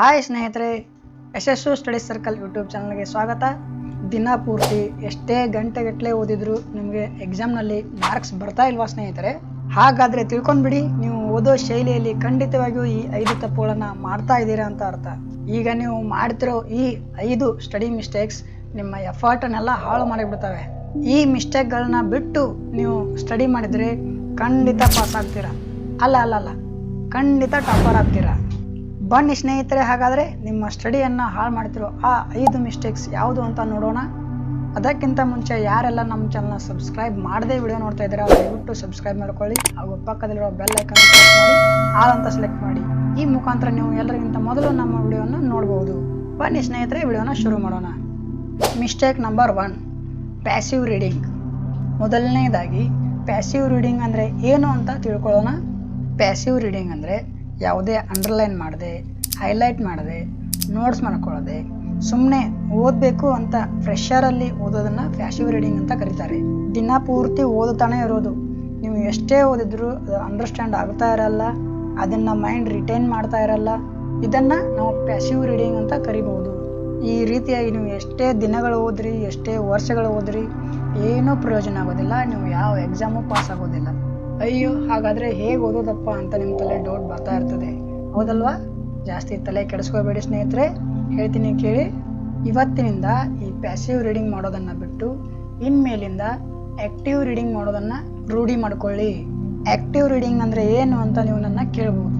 Hi ಸ್ನೇಹಿತರೆ, ಯಶಸ್ಸು study circle YouTube ಚಾನಲ್ಗೆ ಸ್ವಾಗತ. ದಿನ ಪೂರ್ತಿ ಎಷ್ಟೇ ಗಂಟೆಗಟ್ಟಲೆ ಓದಿದ್ರು ನಿಮಗೆ ಎಕ್ಸಾಮ್ನಲ್ಲಿ ಮಾರ್ಕ್ಸ್ ಬರ್ತಾ ಇಲ್ವಾ ಸ್ನೇಹಿತರೆ? ಹಾಗಾದರೆ ತಿಳ್ಕೊಂಡ್ಬಿಡಿ, ನೀವು ಓದೋ ಶೈಲಿಯಲ್ಲಿ ಖಂಡಿತವಾಗಿಯೂ ಈ ಐದು ತಪ್ಪುಗಳನ್ನು ಮಾಡ್ತಾ ಇದ್ದೀರಾ ಅಂತ ಅರ್ಥ. ಈಗ ನೀವು ಮಾಡ್ತಿರೋ ಈ ಐದು ಸ್ಟಡಿ ಮಿಸ್ಟೇಕ್ಸ್ ನಿಮ್ಮ ಎಫರ್ಟನ್ನೆಲ್ಲ ಹಾಳು ಮಾಡಿಬಿಡ್ತವೆ. ಈ ಮಿಸ್ಟೇಕ್ಗಳನ್ನ ಬಿಟ್ಟು ನೀವು ಸ್ಟಡಿ ಮಾಡಿದರೆ ಖಂಡಿತ ಪಾಸ್ ಆಗ್ತೀರಾ ಅಲ್ಲ ಅಲ್ಲ ಅಲ್ಲ, ಖಂಡಿತ ಟಾಪರ್ ಆಗ್ತೀರಾ? ಬನ್ನಿ ಸ್ನೇಹಿತರೆ, ಹಾಗಾದರೆ ನಿಮ್ಮ ಸ್ಟಡಿಯನ್ನು ಹಾಳು ಮಾಡ್ತಿರೋ ಆ ಐದು ಮಿಸ್ಟೇಕ್ಸ್ ಯಾವುದು ಅಂತ ನೋಡೋಣ. ಅದಕ್ಕಿಂತ ಮುಂಚೆ ಯಾರೆಲ್ಲ ನಮ್ಮ ಚಾನಲ್ನ ಸಬ್ಸ್ಕ್ರೈಬ್ ಮಾಡದೇ ವಿಡಿಯೋ ನೋಡ್ತಾ ಇದ್ದೀರಾ, ದಯವಿಟ್ಟು ಸಬ್ಸ್ಕ್ರೈಬ್ ಮಾಡ್ಕೊಳ್ಳಿ. ಹಾಗೂ ಪಕ್ಕದಲ್ಲಿರೋ ಬೆಲ್ ಐಕನ್ ಕ್ಲಿಕ್ ಮಾಡಿ, ಆಲ್ ಅಂತ ಸೆಲೆಕ್ಟ್ ಮಾಡಿ. ಈ ಮುಖಾಂತರ ನೀವು ಎಲ್ಲರಿಗಿಂತ ಮೊದಲು ನಮ್ಮ ವಿಡಿಯೋನ ನೋಡಬಹುದು ಬನ್ನಿ ಸ್ನೇಹಿತರೆ ವಿಡಿಯೋನ ಶುರು ಮಾಡೋಣ. Mistake number one passive reading ಮೊದಲನೇದಾಗಿ ಪ್ಯಾಸಿವ್ ರೀಡಿಂಗ್ ಅಂದರೆ ಏನು ಅಂತ ತಿಳ್ಕೊಳ್ಳೋಣ. ಪ್ಯಾಸಿವ್ ರೀಡಿಂಗ್ ಅಂದರೆ ಯಾವುದೇ ಅಂಡರ್ಲೈನ್ ಮಾಡದೆ ಹೈಲೈಟ್ ಮಾಡದೆ ನೋಟ್ಸ್ ಮಾಡ್ಕೊಳ್ಳದೆ ಸುಮ್ಮನೆ ಓದಬೇಕು ಅಂತ ಫ್ರೆಶರಲ್ಲಿ ಓದೋದನ್ನು ಪ್ಯಾಸಿವ್ ರೀಡಿಂಗ್ ಅಂತ ಕರೀತಾರೆ. ದಿನ ಪೂರ್ತಿ ಓದುತ್ತಾನೆ ಇರೋದು. ನೀವು ಎಷ್ಟೇ ಓದಿದ್ರು ಅದು ಅಂಡರ್ಸ್ಟ್ಯಾಂಡ್ ಆಗ್ತಾ ಇರಲ್ಲ, ಅದನ್ನು ಮೈಂಡ್ ರಿಟೈನ್ ಮಾಡ್ತಾ ಇರಲ್ಲ, ಇದನ್ನು ನಾವು ಪ್ಯಾಸಿವ್ ರೀಡಿಂಗ್ ಅಂತ ಕರಿಬಹುದು. ಈ ರೀತಿಯಾಗಿ ನೀವು ಎಷ್ಟೇ ದಿನಗಳು ಓದ್ರಿ, ಎಷ್ಟೇ ವರ್ಷಗಳು ಓದ್ರಿ, ಏನೂ ಪ್ರಯೋಜನ ಆಗೋದಿಲ್ಲ, ನೀವು ಯಾವ ಎಕ್ಸಾಮು ಪಾಸ್ ಆಗೋದಿಲ್ಲ. ಅಯ್ಯೋ, ಹಾಗಾದರೆ ಹೇಗೆ ಓದೋದಪ್ಪ ಅಂತ ನಿಮ್ಮ ತಲೆ ಡೌಟ್ ಬರ್ತಾ ಇರ್ತದೆ. ಹೌದಲ್ವಾ? ಜಾಸ್ತಿ ತಲೆ ಕೆಡಿಸ್ಕೋಬೇಡಿ ಸ್ನೇಹಿತರೆ. ಹೇಳ್ತೀನಿ ಕೇಳಿ. ಇವತ್ತಿನಿಂದ ಈ ಪ್ಯಾಸಿವ್ ರೀಡಿಂಗ್ ಮಾಡೋದನ್ನು ಬಿಟ್ಟು ಇನ್ಮೇಲಿಂದ ಆ್ಯಕ್ಟಿವ್ ರೀಡಿಂಗ್ ಮಾಡೋದನ್ನು ರೂಢಿ ಮಾಡ್ಕೊಳ್ಳಿ. ಆ್ಯಕ್ಟಿವ್ ರೀಡಿಂಗ್ ಅಂದರೆ ಏನು ಅಂತ ನೀವು ನನ್ನ ಕೇಳ್ಬೋದು.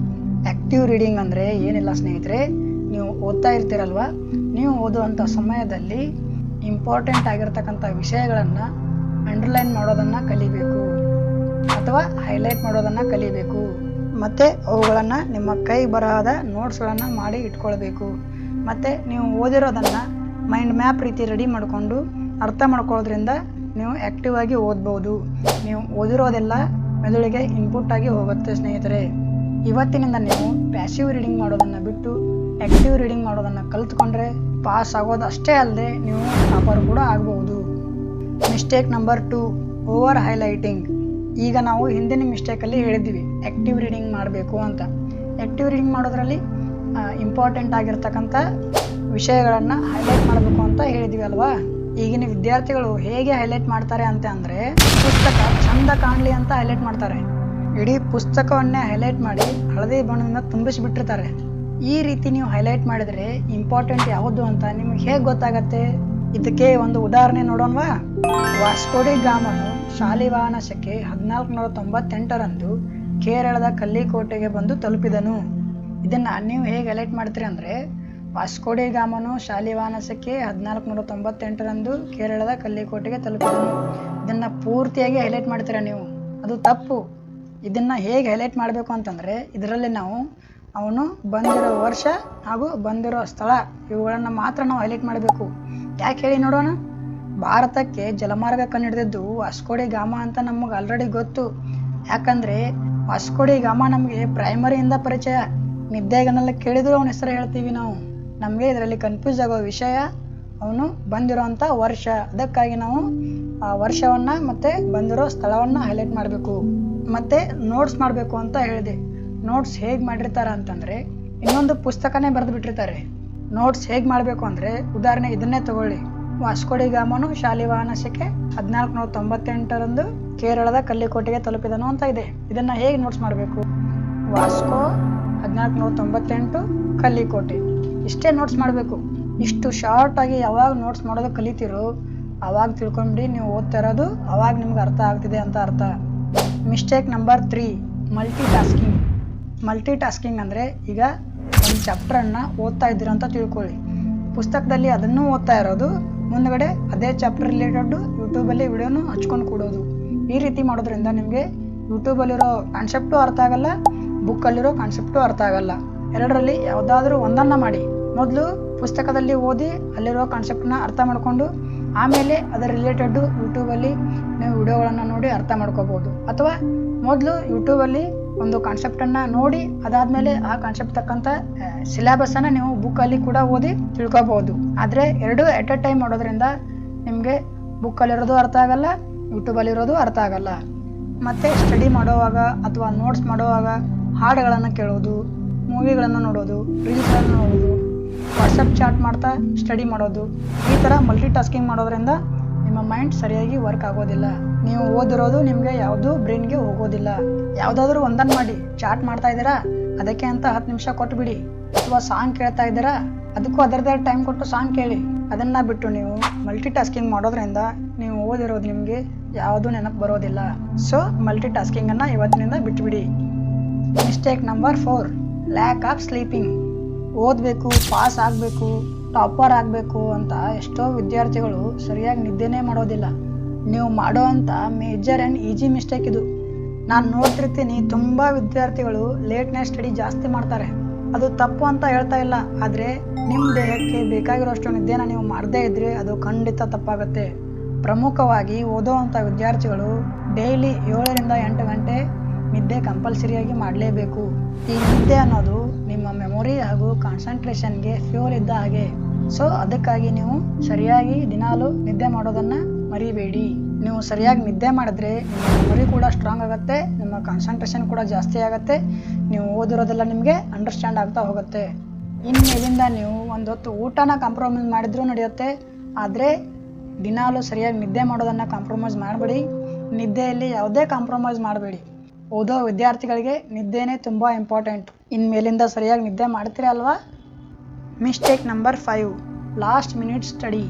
ಆ್ಯಕ್ಟಿವ್ ರೀಡಿಂಗ್ ಅಂದರೆ ಏನಿಲ್ಲ ಸ್ನೇಹಿತರೆ, ನೀವು ಓದ್ತಾ ಇರ್ತೀರಲ್ವ? ನೀವು ಓದುವಂಥ ಸಮಯದಲ್ಲಿ ಇಂಪಾರ್ಟೆಂಟ್ ಆಗಿರ್ತಕ್ಕಂಥ ವಿಷಯಗಳನ್ನು ಅಂಡರ್ಲೈನ್ ಮಾಡೋದನ್ನು ಕಲಿಬೇಕು. ಅಥವಾ ಹೈಲೈಟ್ ಮಾಡೋದನ್ನು ಕಲಿಬೇಕು. ಮತ್ತು ಅವುಗಳನ್ನು ನಿಮ್ಮ ಕೈ ಬರಹದ ನೋಟ್ಸ್ಗಳನ್ನು ಮಾಡಿ ಇಟ್ಕೊಳ್ಬೇಕು. ಮತ್ತು ನೀವು ಓದಿರೋದನ್ನು ಮೈಂಡ್ ಮ್ಯಾಪ್ ರೀತಿ ರೆಡಿ ಮಾಡಿಕೊಂಡು ಅರ್ಥ ಮಾಡ್ಕೊಳ್ಳೋದ್ರಿಂದ ನೀವು ಆ್ಯಕ್ಟಿವ್ ಆಗಿ ಓದ್ಬೋದು. ನೀವು ಓದಿರೋದೆಲ್ಲ ಮೆದುಳಿಗೆ ಇನ್ಪುಟ್ ಆಗಿ ಹೋಗುತ್ತೆ ಸ್ನೇಹಿತರೆ. ಇವತ್ತಿನಿಂದ ನೀವು ಪ್ಯಾಸಿವ್ ರೀಡಿಂಗ್ ಮಾಡೋದನ್ನು ಬಿಟ್ಟು ಆ್ಯಕ್ಟಿವ್ ರೀಡಿಂಗ್ ಮಾಡೋದನ್ನು ಕಲ್ತ್ಕೊಂಡ್ರೆ ಪಾಸ್ ಆಗೋದು ಅಷ್ಟೇ ಅಲ್ಲದೆ ನೀವು ಟಾಪರ್ ಕೂಡ ಆಗಬಹುದು mistake number two over highlighting ಈಗ ನಾವು ಹಿಂದಿನ ಮಿಸ್ಟೇಕಲ್ಲಿ ಹೇಳಿದ್ವಿ ಆ್ಯಕ್ಟಿವ್ ರೀಡಿಂಗ್ ಮಾಡಬೇಕು ಅಂತ. ಆ್ಯಕ್ಟಿವ್ ರೀಡಿಂಗ್ ಮಾಡೋದ್ರಲ್ಲಿ ಇಂಪಾರ್ಟೆಂಟ್ ಆಗಿರ್ತಕ್ಕಂಥ ವಿಷಯಗಳನ್ನು ಹೈಲೈಟ್ ಮಾಡಬೇಕು ಅಂತ ಹೇಳಿದ್ವಿ ಅಲ್ವಾ? ಈಗಿನ ವಿದ್ಯಾರ್ಥಿಗಳು ಹೇಗೆ ಹೈಲೈಟ್ ಮಾಡ್ತಾರೆ ಅಂತ ಅಂದರೆ, ಪುಸ್ತಕ ಚಂದ ಕಾಣಲಿ ಅಂತ ಹೈಲೈಟ್ ಮಾಡ್ತಾರೆ. ಇಡೀ ಪುಸ್ತಕವನ್ನೇ ಹೈಲೈಟ್ ಮಾಡಿ ಹಳದಿ ಬಣ್ಣದಿಂದ ತುಂಬಿಸಿಬಿಟ್ಟಿರ್ತಾರೆ. ಈ ರೀತಿ ನೀವು ಹೈಲೈಟ್ ಮಾಡಿದರೆ ಇಂಪಾರ್ಟೆಂಟ್ ಯಾವುದು ಅಂತ ನಿಮಗೆ ಹೇಗೆ ಗೊತ್ತಾಗತ್ತೆ? ಇದಕ್ಕೆ ಒಂದು ಉದಾಹರಣೆ ನೋಡೋಣವಾ? ವಾಸ್ಕೋಡಿ ಗಾಮನು ಶಾಲಿವಾಹನ ಶಕೆ ಹದಿನಾಲ್ಕು ನೂರ ತೊಂಬತ್ತೆಂಟರಂದು ಕೇರಳದ ಕಲ್ಲಿಕೋಟೆಗೆ ಬಂದು ತಲುಪಿದನು. ಇದನ್ನು ನೀವು ಹೇಗೆ ಹೈಲೈಟ್ ಮಾಡ್ತೀರಿ ಅಂದರೆ ವಾಸ್ಕೋಡಿ ಗಾಮನು ಶಾಲಿವಾಹನ ಶಕೆ ಹದಿನಾಲ್ಕು ನೂರ ತೊಂಬತ್ತೆಂಟರಂದು ಕೇರಳದ ಕಲ್ಲಿಕೋಟೆಗೆ ತಲುಪಿದನು. ಇದನ್ನು ಪೂರ್ತಿಯಾಗಿ ಹೈಲೈಟ್ ಮಾಡ್ತೀರಾ ನೀವು? ಅದು ತಪ್ಪು. ಇದನ್ನು ಹೇಗೆ ಹೈಲೈಟ್ ಮಾಡಬೇಕು ಅಂತಂದರೆ, ಇದರಲ್ಲಿ ನಾವು ಅವನು ಬಂದಿರೋ ವರ್ಷ ಹಾಗೂ ಬಂದಿರೋ ಸ್ಥಳ, ಇವುಗಳನ್ನು ಮಾತ್ರ ನಾವು ಹೈಲೈಟ್ ಮಾಡಬೇಕು. ಯಾಕೆ ಹೇಳಿ ನೋಡೋಣ? ಭಾರತಕ್ಕೆ ಜಲಮಾರ್ಗ ಕಂಡುಹಿಡಿದಿದ್ದು ವಾಸ್ಕೋಡಿ ಗಾಮ ಅಂತ ನಮಗೆ ಆಲ್ರೆಡಿ ಗೊತ್ತು. ಯಾಕಂದ್ರೆ ವಾಸ್ಕೋಡಿ ಗಾಮ ನಮಗೆ ಪ್ರೈಮರಿಯಿಂದ ಪರಿಚಯ. ನಿದ್ದೆಗನೆಲ್ಲ ಕೇಳಿದ್ರು ಅವನ ಹೆಸರು ಹೇಳ್ತೀವಿ ನಾವು. ನಮಗೆ ಇದರಲ್ಲಿ ಕನ್ಫ್ಯೂಸ್ ಆಗೋ ವಿಷಯ ಅವನು ಬಂದಿರೋಂಥ ವರ್ಷ. ಅದಕ್ಕಾಗಿ ನಾವು ಆ ವರ್ಷವನ್ನು ಮತ್ತು ಬಂದಿರೋ ಸ್ಥಳವನ್ನು ಹೈಲೈಟ್ ಮಾಡಬೇಕು. ಮತ್ತು ನೋಟ್ಸ್ ಮಾಡಬೇಕು ಅಂತ ಹೇಳಿದೆ. ನೋಟ್ಸ್ ಹೇಗೆ ಮಾಡಿರ್ತಾರೆ ಅಂತಂದರೆ ಇನ್ನೊಂದು ಪುಸ್ತಕನೇ ಬರೆದು ಬಿಟ್ಟಿರ್ತಾರೆ. ನೋಟ್ಸ್ ಹೇಗೆ ಮಾಡಬೇಕು ಅಂದರೆ ಉದಾಹರಣೆ ಇದನ್ನೇ ತಗೊಳ್ಳಿ. ವಾಸ್ಕೋಡಿ ಗಾಮನು ಶಾಲಿವಾಹನ ಶಕೆ ಹದಿನಾಲ್ಕು ನೂರ ತೊಂಬತ್ತೆಂಟರಂದು ಕೇರಳದ ಕಲ್ಲಿಕೋಟೆಗೆ ತಲುಪಿದನು ಅಂತ ಇದೆ. ಇದನ್ನ ಹೇಗೆ ನೋಟ್ಸ್ ಮಾಡಬೇಕು? ವಾಸ್ಕೋ ಹದಿನಾಲ್ಕು ನೂರ ತೊಂಬತ್ತೆಂಟು ಕಲ್ಲಿಕೋಟೆ. ಇಷ್ಟೇ ನೋಟ್ಸ್ ಮಾಡಬೇಕು. ಇಷ್ಟು ಶಾರ್ಟಾಗಿ ಯಾವಾಗ ನೋಟ್ಸ್ ಮಾಡೋದು ಕಲಿತಿರೋ, ಅವಾಗ ತಿಳ್ಕೊಂಬಿಡಿ ನೀವು ಓದ್ತಾ ಇರೋದು, ಅವಾಗ ನಿಮ್ಗೆ ಅರ್ಥ ಆಗ್ತಿದೆ ಅಂತ ಅರ್ಥ. Mistake number three multitasking multitasking ಅಂದರೆ ಈಗ ಒಂದು ಚಾಪ್ಟ್ರನ್ನು ಓದ್ತಾ ಇದ್ದೀರಂತ ಅಂತ ತಿಳ್ಕೊಳ್ಳಿ. ಪುಸ್ತಕದಲ್ಲಿ ಅದನ್ನು ಓದ್ತಾ ಇರೋದು ಮುಂದ್ಗಡೆ ಅದೇ ಚಾಪ್ಟರ್ ರಿಲೇಟೆಡ್ ಯೂಟ್ಯೂಬಲ್ಲಿ ವಿಡಿಯೋನು ಹಚ್ಕೊಂಡು ಕೊಡೋದು. ಈ ರೀತಿ ಮಾಡೋದ್ರಿಂದ ನಿಮಗೆ ಯೂಟ್ಯೂಬಲ್ಲಿರೋ ಕಾನ್ಸೆಪ್ಟು ಅರ್ಥ ಆಗಲ್ಲ ಬುಕ್ಕಲ್ಲಿರೋ ಕಾನ್ಸೆಪ್ಟು ಅರ್ಥ ಆಗಲ್ಲ. ಎರಡರಲ್ಲಿ ಯಾವುದಾದ್ರೂ ಒಂದನ್ನು ಮಾಡಿ. ಮೊದಲು ಪುಸ್ತಕದಲ್ಲಿ ಓದಿ ಅಲ್ಲಿರೋ ಕಾನ್ಸೆಪ್ಟನ್ನ ಅರ್ಥ ಮಾಡಿಕೊಂಡು, ಆಮೇಲೆ ಅದರ ರಿಲೇಟೆಡ್ಡು ಯೂಟ್ಯೂಬಲ್ಲಿ ನೀವು ವಿಡಿಯೋಗಳನ್ನು ನೋಡಿ ಅರ್ಥ ಮಾಡ್ಕೋಬೋದು. ಅಥವಾ ಮೊದಲು ಯೂಟ್ಯೂಬಲ್ಲಿ ಒಂದು ಕಾನ್ಸೆಪ್ಟನ್ನು ನೋಡಿ, ಅದಾದಮೇಲೆ ಆ ಕಾನ್ಸೆಪ್ಟ್ ತಕ್ಕಂಥ ಸಿಲೆಬಸ್ಸನ್ನು ನೀವು ಬುಕ್ಕಲ್ಲಿ ಕೂಡ ಓದಿ ತಿಳ್ಕೊಬೋದು. ಆದರೆ ಎರಡು ಎಟ್ ಎ ಟೈಮ್ ಮಾಡೋದ್ರಿಂದ ನಿಮಗೆ ಬುಕ್ಕಲ್ಲಿರೋದು ಅರ್ಥ ಆಗಲ್ಲ ಯೂಟ್ಯೂಬಲ್ಲಿರೋದು ಅರ್ಥ ಆಗಲ್ಲ. ಮತ್ತು ಸ್ಟಡಿ ಮಾಡುವಾಗ ಅಥವಾ ನೋಟ್ಸ್ ಮಾಡುವಾಗ ಹಾಡುಗಳನ್ನು ಕೇಳೋದು ಮೂವಿಗಳನ್ನು ನೋಡೋದು ರೀಲ್ಸ್ಗಳನ್ನು ನೋಡೋದು ವಾಟ್ಸಪ್ ಚಾಟ್ ಮಾಡ್ತಾ ಸ್ಟಡಿ ಮಾಡೋದು, ಈ ಥರ ಮಲ್ಟಿ ಟಾಸ್ಕಿಂಗ್ ಮಾಡೋದ್ರಿಂದ ನಿಮ್ಮ ಮೈಂಡ್ ಸರಿಯಾಗಿ ವರ್ಕ್ ಆಗೋದಿಲ್ಲ. ನೀವು ಓದಿರೋದು ನಿಮಗೆ ಯಾವುದು ಬ್ರೈನ್ಗೆ ಹೋಗೋದಿಲ್ಲ. ಯಾವುದಾದ್ರೂ ಒಂದನ್ನು ಮಾಡಿ ಚಾಟ್ ಮಾಡ್ತಾ ಇದ್ದೀರಾ? ಅದಕ್ಕೆ ಅಂತ ಹತ್ತು ನಿಮಿಷ ಕೊಟ್ಬಿಡಿ. ಅಥವಾ ಸಾಂಗ್ ಕೇಳ್ತಾ ಇದ್ದೀರಾ? ಅದಕ್ಕೂ ಅದರದೇ ಟೈಮ್ ಕೊಟ್ಟು ಸಾಂಗ್ ಕೇಳಿ. ಅದನ್ನ ಬಿಟ್ಟು ನೀವು ಮಲ್ಟಿ ಟಾಸ್ಕಿಂಗ್ ಮಾಡೋದ್ರಿಂದ ನೀವು ಓದಿರೋದು ನಿಮಗೆ ಯಾವುದು ನೆನಪು ಬರೋದಿಲ್ಲ. ಸೊ ಮಲ್ಟಿ ಟಾಸ್ಕಿಂಗನ್ನು ಇವತ್ತಿನಿಂದ ಬಿಟ್ಬಿಡಿ. Mistake number four lack of sleeping ಓದಬೇಕು ಪಾಸ್ ಆಗಬೇಕು. ಟಾಪರ್ ಆಗಬೇಕು ಅಂತ ಎಷ್ಟೋ ವಿದ್ಯಾರ್ಥಿಗಳು ಸರಿಯಾಗಿ ನಿದ್ದೆನೇ ಮಾಡೋದಿಲ್ಲ. ನೀವು ಮಾಡೋ ಅಂಥ ಮೇಜರ್ ಆ್ಯಂಡ್ ಈಜಿ ಮಿಸ್ಟೇಕ್ ಇದು. ನಾನು ನೋಡ್ತಿರ್ತೀನಿ ತುಂಬ ವಿದ್ಯಾರ್ಥಿಗಳು ಲೇಟ್ ನೈಟ್ ಸ್ಟಡಿ ಜಾಸ್ತಿ ಮಾಡ್ತಾರೆ. ಅದು ತಪ್ಪು ಅಂತ ಹೇಳ್ತಾ ಇಲ್ಲ. ಆದರೆ ನಿಮ್ಮ ದೇಹಕ್ಕೆ ಬೇಕಾಗಿರೋಷ್ಟು ನಿದ್ದೆನ ನೀವು ಮಾಡದೇ ಇದ್ರೆ ಅದು ಖಂಡಿತ ತಪ್ಪಾಗುತ್ತೆ. ಪ್ರಮುಖವಾಗಿ ಓದೋವಂಥ ವಿದ್ಯಾರ್ಥಿಗಳು ಡೈಲಿ ಏಳರಿಂದ ಎಂಟು ಗಂಟೆ ನಿದ್ದೆ ಕಂಪಲ್ಸರಿಯಾಗಿ ಮಾಡಲೇಬೇಕು. ಈ ನಿದ್ದೆ ಅನ್ನೋದು ನಿಮ್ಮ ಮೆಮೊರಿ ಹಾಗೂ ಕಾನ್ಸಂಟ್ರೇಷನ್ಗೆ ಫ್ಯೂರ್ ಇದ್ದ ಹಾಗೆ. ಸೊ ಅದಕ್ಕಾಗಿ ನೀವು ಸರಿಯಾಗಿ ದಿನಾಲು ನಿದ್ದೆ ಮಾಡೋದನ್ನ ಮರಿಬೇಡಿ. ನೀವು ಸರಿಯಾಗಿ ನಿದ್ದೆ ಮಾಡಿದ್ರೆ ನಿಮ್ಮ ಮೆಮೊರಿ ಕೂಡ ಸ್ಟ್ರಾಂಗ್ ಆಗುತ್ತೆ, ನಿಮ್ಮ ಕಾನ್ಸಂಟ್ರೇಷನ್ ಕೂಡ ಜಾಸ್ತಿ ಆಗುತ್ತೆ. ನೀವು ಓದಿರೋದೆಲ್ಲ ನಿಮಗೆ ಅಂಡರ್ಸ್ಟ್ಯಾಂಡ್ ಆಗ್ತಾ ಹೋಗುತ್ತೆ. ಇನ್ಮೇಲಿಂದ ನೀವು ಒಂದೊತ್ತು ಊಟನ ಕಾಂಪ್ರಮೈಸ್ ಮಾಡಿದ್ರೂ ನಡೆಯುತ್ತೆ. ಆದರೆ ದಿನಾಲು ಸರಿಯಾಗಿ ನಿದ್ದೆ ಮಾಡೋದನ್ನು ಕಾಂಪ್ರಮೈಸ್ ಮಾಡಬೇಡಿ. ನಿದ್ದೆಯಲ್ಲಿ ಯಾವುದೇ ಕಾಂಪ್ರಮೈಸ್ ಮಾಡಬೇಡಿ. ಓದೋ ವಿದ್ಯಾರ್ಥಿಗಳಿಗೆ ನಿದ್ದೆನೇ ತುಂಬ ಇಂಪಾರ್ಟೆಂಟ್ ಇನ್ಮೇಲಿಂದ ಸರಿಯಾಗಿ ನಿದ್ದೆ ಮಾಡ್ತೀರ ಅಲ್ವಾ? Mistake number five last minute study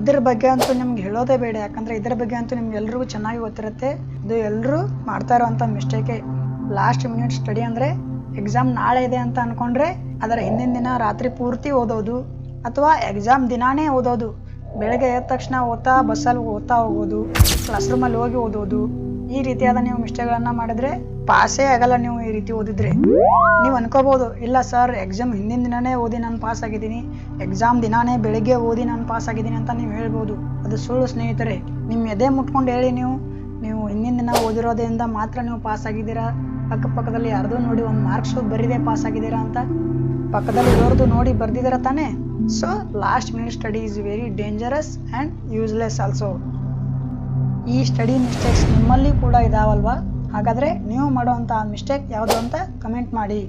ಇದ್ರ ಬಗ್ಗೆ ಅಂತೂ ನಿಮ್ಗೆ ಹೇಳೋದೇ ಬೇಡ. ಯಾಕಂದರೆ ಇದ್ರ ಬಗ್ಗೆ ಅಂತೂ ನಿಮ್ಗೆ ಎಲ್ರಿಗೂ ಚೆನ್ನಾಗಿ ಗೊತ್ತಿರುತ್ತೆ. ಇದು ಎಲ್ಲರೂ ಮಾಡ್ತಾ ಇರೋವಂಥ ಮಿಸ್ಟೇಕೆ ಲಾಸ್ಟ್ ಮಿನಿಟ್ ಸ್ಟಡಿ ಅಂದರೆ ಎಕ್ಸಾಮ್ ನಾಳೆ ಇದೆ ಅಂತ ಅಂದ್ಕೊಂಡ್ರೆ ಅದರ ಹಿಂದಿನ ದಿನ ರಾತ್ರಿ ಪೂರ್ತಿ ಓದೋದು ಅಥವಾ ಎಕ್ಸಾಮ್ ದಿನಾನೇ ಓದೋದು. ಬೆಳಗ್ಗೆ ಎದ್ದ ತಕ್ಷಣ ಓದ್ತಾ, ಬಸ್ಸಲ್ಲಿ ಓದ್ತಾ ಹೋಗೋದು ಕ್ಲಾಸ್ ರೂಮಲ್ಲಿ ಹೋಗಿ ಓದೋದು. ಈ ರೀತಿಯಾದ ನೀವು ಮಿಸ್ಟೇಕ್ಗಳನ್ನು ಮಾಡಿದ್ರೆ ಪಾಸೇ ಆಗಲ್ಲ ನೀವು ಈ ರೀತಿ ಓದಿದ್ರೆ. ನೀವು ಅನ್ಕೋಬಹುದು ಇಲ್ಲ ಸರ್ ಎಕ್ಸಾಮ್ ಹಿಂದಿನ ದಿನನೇ ಓದಿ ನಾನು ಪಾಸ್ ಆಗಿದ್ದೀನಿ ಎಕ್ಸಾಮ್ ದಿನಾನೇ ಬೆಳಿಗ್ಗೆ ಓದಿ ನಾನು ಪಾಸ್ ಆಗಿದ್ದೀನಿ ಅಂತ ನೀವು ಹೇಳ್ಬೋದು. ಅದು ಸುಳ್ಳು ಸ್ನೇಹಿತರೆ ನಿಮ್ಮ ಎದೆ ಮುಟ್ಕೊಂಡು ಹೇಳಿ ನೀವು. ನೀವು ಹಿಂದಿನ ದಿನ ಓದಿರೋದ್ರಿಂದ ಮಾತ್ರ ನೀವು ಪಾಸ್ ಆಗಿದ್ದೀರಾ? ಅಕ್ಕಪಕ್ಕದಲ್ಲಿ ಯಾರ್ದೋ ನೋಡಿ ಒಂದು ಮಾರ್ಕ್ಸ್ ಬರೀದೆ ಪಾಸ್ ಆಗಿದ್ದೀರಾ ಅಂತ ಪಕ್ಕದಲ್ಲಿ ಇರೋರ್ದು ನೋಡಿ ಬರ್ದಿದ್ದೀರಾ ತಾನೇ? So last minute study is very dangerous and useless also ಈ ಸ್ಟಡಿ ಮಿಸ್ಟೇಕ್ಸ್ ನಿಮ್ಮಲ್ಲಿ ಕೂಡ ಇದಾವಲ್ವಾ? ಹಾಗಾದರೆ ನೀವು ಮಾಡುವಂಥ ಮಿಸ್ಟೇಕ್ ಯಾವುದು ಅಂತ ಕಮೆಂಟ್ ಮಾಡಿ.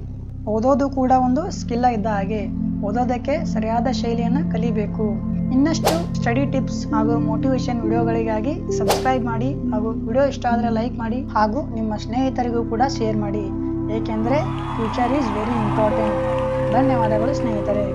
ಓದೋದು ಕೂಡ ಒಂದು ಸ್ಕಿಲ್ಲ ಇದ್ದ ಹಾಗೆ. ಓದೋದಕ್ಕೆ ಸರಿಯಾದ ಶೈಲಿಯನ್ನು ಕಲಿಬೇಕು. ಇನ್ನಷ್ಟು ಸ್ಟಡಿ ಟಿಪ್ಸ್ ಹಾಗೂ ಮೋಟಿವೇಶನ್ ವಿಡಿಯೋಗಳಿಗಾಗಿ ಸಬ್ಸ್ಕ್ರೈಬ್ ಮಾಡಿ ಹಾಗೂ ವಿಡಿಯೋ ಇಷ್ಟ ಆದರೆ ಲೈಕ್ ಮಾಡಿ ಹಾಗೂ ನಿಮ್ಮ ಸ್ನೇಹಿತರಿಗೂ ಕೂಡ ಶೇರ್ ಮಾಡಿ. ಏಕೆಂದರೆ ಫ್ಯೂಚರ್ ಈಸ್ ವೆರಿ ಇಂಪಾರ್ಟೆಂಟ್ ಧನ್ಯವಾದಗಳು ಸ್ನೇಹಿತರೆ.